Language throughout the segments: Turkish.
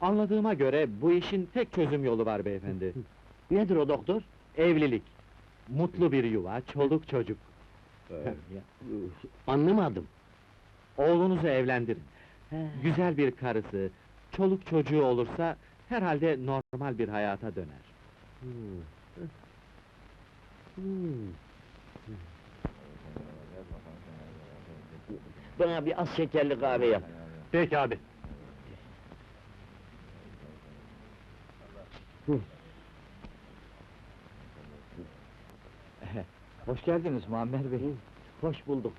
Anladığıma göre bu işin tek çözüm yolu var beyefendi. Nedir o doktor? Evlilik. Mutlu bir yuva, çoluk çocuk. Anlamadım. Oğlunuzu evlendirin. Güzel bir karısı, çoluk çocuğu olursa herhalde normal bir hayata döner. Bana bir az şekerli kahve yap. Peki abi. Hoş geldiniz Muammer Bey. Hoş bulduk.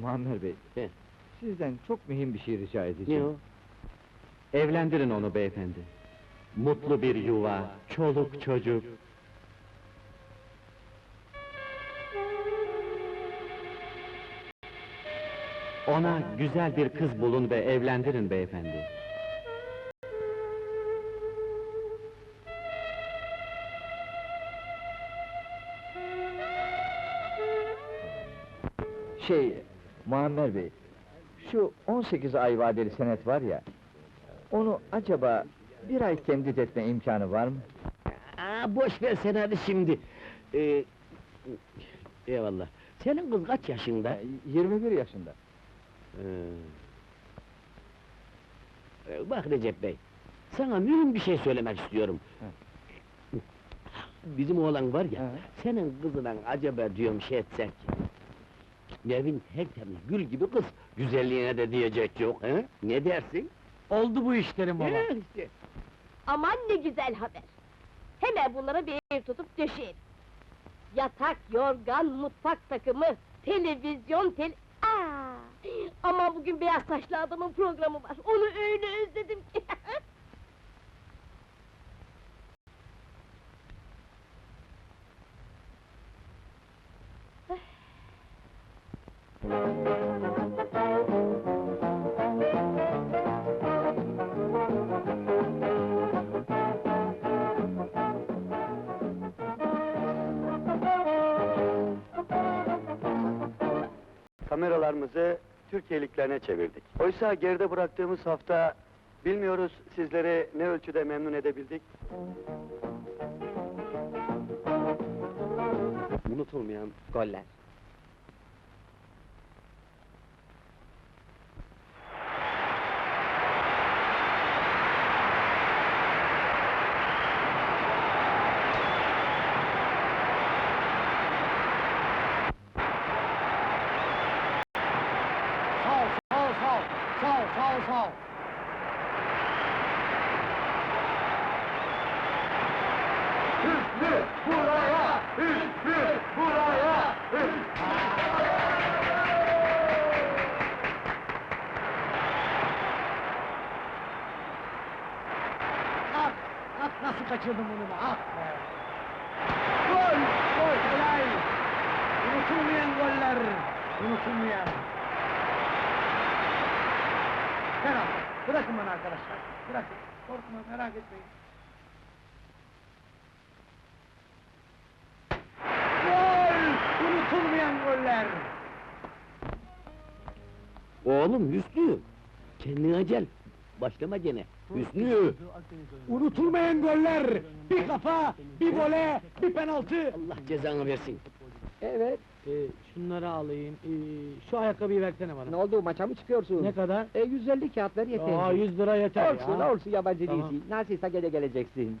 Muammer Bey, He. sizden çok mühim bir şey rica Ne edeceğim. o? Evlendirin onu beyefendi. Mutlu bir yuva, çoluk çocuk. Ona güzel bir kız bulun ve evlendirin beyefendi. Şey, Muammer Bey, şu 18 ay vadeli senet var ya, onu acaba bir ay temdit etme imkanı var mı? Aa, boş ver sen hadi şimdi. Ee, eyvallah. Senin kız kaç yaşında? Ha, 21 yaşında. Ee, e, bak Recep Bey, sana mühim bir şey söylemek istiyorum. Bizim oğlan var ya, Ha. senin kızına acaba diyorum şey etsek... Nevin tertemiz gül gibi kız, güzelliğine de diyecek yok, he? Ne dersin? Oldu bu işlerim He, işte. Aman ne güzel haber! Hemen bunlara bir ev tutup döşeyelim. Yatak, yorgan, mutfak takımı, televizyon, tel... Aa! Ama bugün beyaz saçlı adamın programı var, onu öyle özledim ki! kameralarımızı Türkiye'liklerine çevirdik. Oysa geride bıraktığımız hafta bilmiyoruz sizleri ne ölçüde memnun edebildik. Unutulmayan goller. Ah, ah nasıl kaçırdım bunu be, ah be! Gol, gol, helal! Unutulmayan goller, unutulmayan! Penaltı, bırakın bana arkadaşlar, bırakın, korkma, merak etmeyin. Gol! Unutulmayan goller! Oğlum Hüsnü! Kendine gel! Başlama gene! Hüsnü! Unutulmayan goller! Bir kafa, bir vole, bir penaltı! Allah cezanı versin! Evet. Ee, şunları alayım, ee, şu ayakkabıyı versene bana. Ne oldu, maça mı çıkıyorsun? Ne kadar? E, 150 kağıt ver yeter. Aa, 100 lira yeter olsun, ya. olsun, yabancı Tamam. değilsin. Nasılsa gene geleceksin.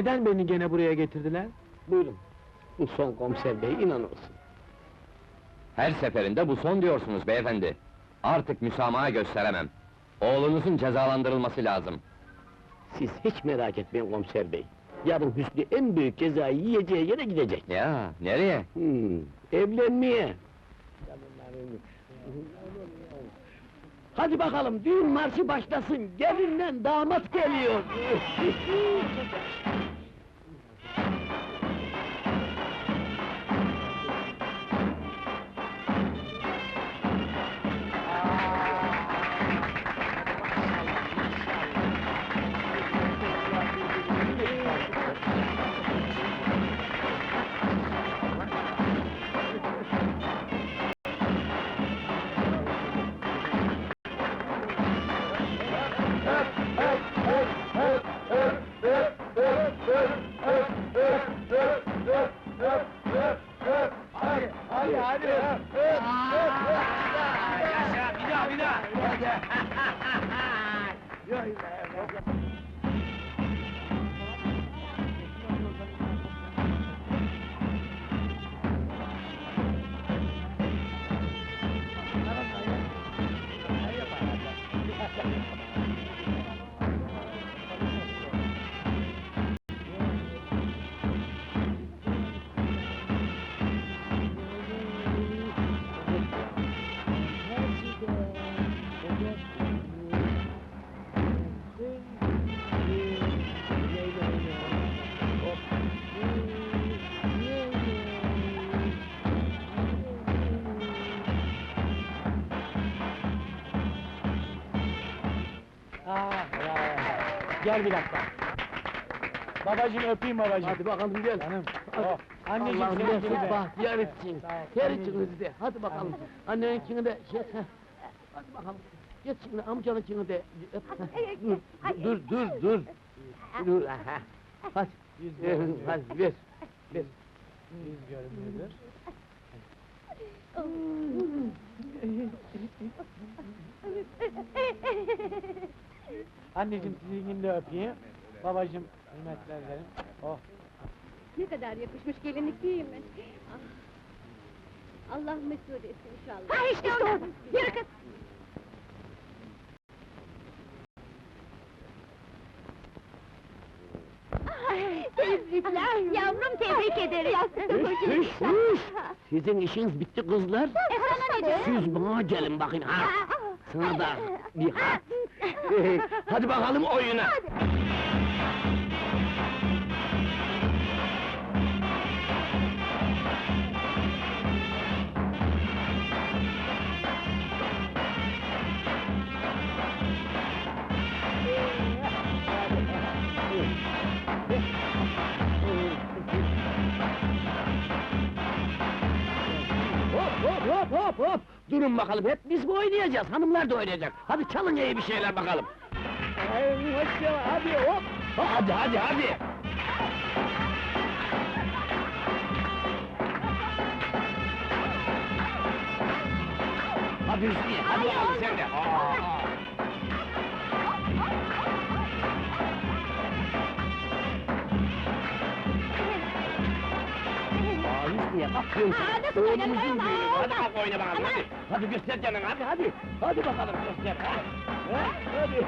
neden beni gene buraya getirdiler? buyurun. Bu son komiser bey inan olsun. Her seferinde bu son diyorsunuz beyefendi. Artık müsamaha gösteremem. Oğlunuzun cezalandırılması lazım. Siz hiç merak etmeyin komiser bey. Yarın Hüsnü en büyük cezayı yiyeceği yere gidecek. Ya, nereye? Hmm, evlenmeye. Hadi bakalım, düğün marşı başlasın. Gelinle damat geliyor. Aa, Gel bir dakika. Babacığım öpeyim babacığım. Hadi bakalım gel. Canım. Hadi. Oh, anneciğim Allah'ım seninkini mesut de. bahtiyar etsin. Her ikinizi de. Hadi bakalım. Anneninkini de şey. Hadi bakalım. Geç şimdi amcanınkini de. öp. Dur, dur, dur, dur. Dur, aha. Hadi. Yüz Ver, görümlüdür. hadi ver. Ver. Yüz görümlüdür. Anneciğim sizinkini de öpeyim. Babacığım hürmetler ederim. Oh. Ne kadar yakışmış gelinlik değil mi? Ah. Allah mesut etsin inşallah. Ha işte orada! Yürü kız! Tebrikler! Yavrum tebrik ederim! Hüş, hüş, hüş! Sizin işiniz bitti kızlar. E sana ne Siz bana gelin bakayım ha. Sana da bir hat. Hadi bakalım oyuna. Hop hop hop hop! Durun bakalım, hep biz mi oynayacağız? Hanımlar da oynayacak. Hadi çalın iyi bir şeyler bakalım. Hadi hop! Hadi hadi hadi! Hadi Hüsniye, hadi bakalım sen de. Aa! Oynanır Oğlumuzun ayol? düğünü. Hadi bak oyna bakalım, hadi. Hadi göster canını, hadi hadi. Hadi bakalım göster. Ha? Ha? Hadi.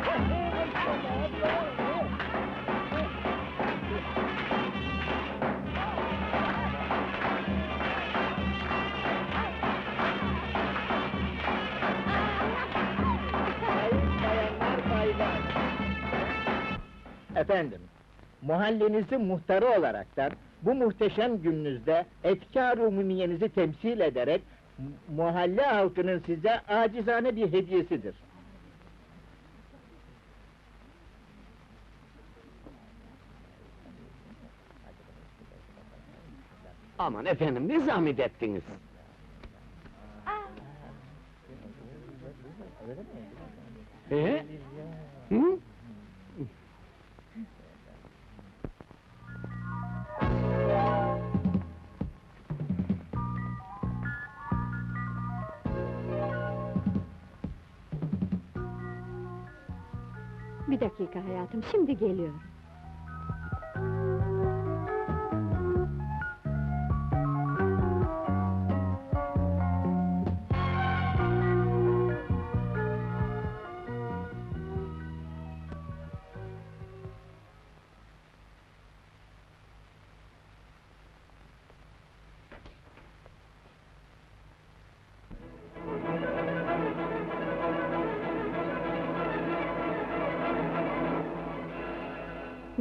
Efendim, mahallenizin muhtarı olaraktan bu muhteşem gününüzde efkar umumiyenizi temsil ederek mahalle halkının size acizane bir hediyesidir. Aman efendim, ne zahmet ettiniz? Ee? Hı? Bir dakika hayatım, şimdi geliyorum.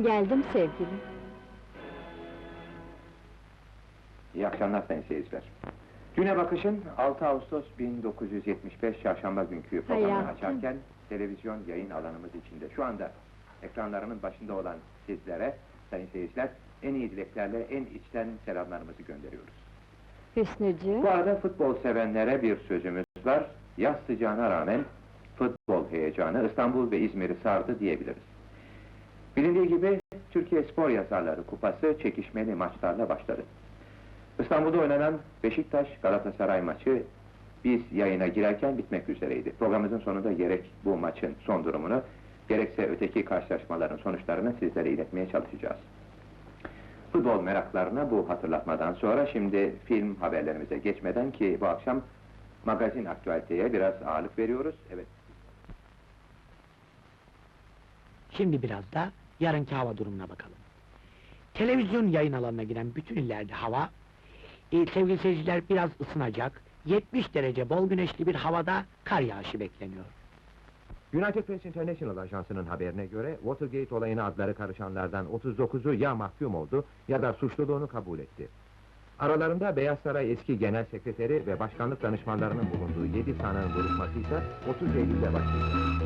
Geldim sevgilim. İyi akşamlar sayın seyirciler. Güne bakışın 6 Ağustos 1975 çarşamba günkü programını Hayatım. açarken televizyon yayın alanımız içinde şu anda ekranlarının başında olan sizlere sayın seyirciler en iyi dileklerle en içten selamlarımızı gönderiyoruz. Hüsnücüğüm. Bu arada futbol sevenlere bir sözümüz var. Yaz sıcağına rağmen futbol heyecanı İstanbul ve İzmir'i sardı diyebiliriz. Bilindiği gibi Türkiye Spor Yazarları Kupası çekişmeli maçlarla başladı. İstanbul'da oynanan Beşiktaş Galatasaray maçı biz yayına girerken bitmek üzereydi. Programımızın sonunda gerek bu maçın son durumunu gerekse öteki karşılaşmaların sonuçlarını sizlere iletmeye çalışacağız. Futbol meraklarına bu hatırlatmadan sonra şimdi film haberlerimize geçmeden ki bu akşam magazin aktüaliteye biraz ağırlık veriyoruz. Evet. Şimdi biraz da yarınki hava durumuna bakalım. Televizyon yayın alanına giren bütün illerde hava, e, sevgili seyirciler biraz ısınacak, 70 derece bol güneşli bir havada kar yağışı bekleniyor. United Press International ajansının haberine göre Watergate olayına adları karışanlardan 39'u ya mahkum oldu ya da suçluluğunu kabul etti. Aralarında Beyaz Saray eski genel sekreteri ve başkanlık danışmanlarının bulunduğu 7 sanığın duruşması ise 30 Eylül'de başlayacak.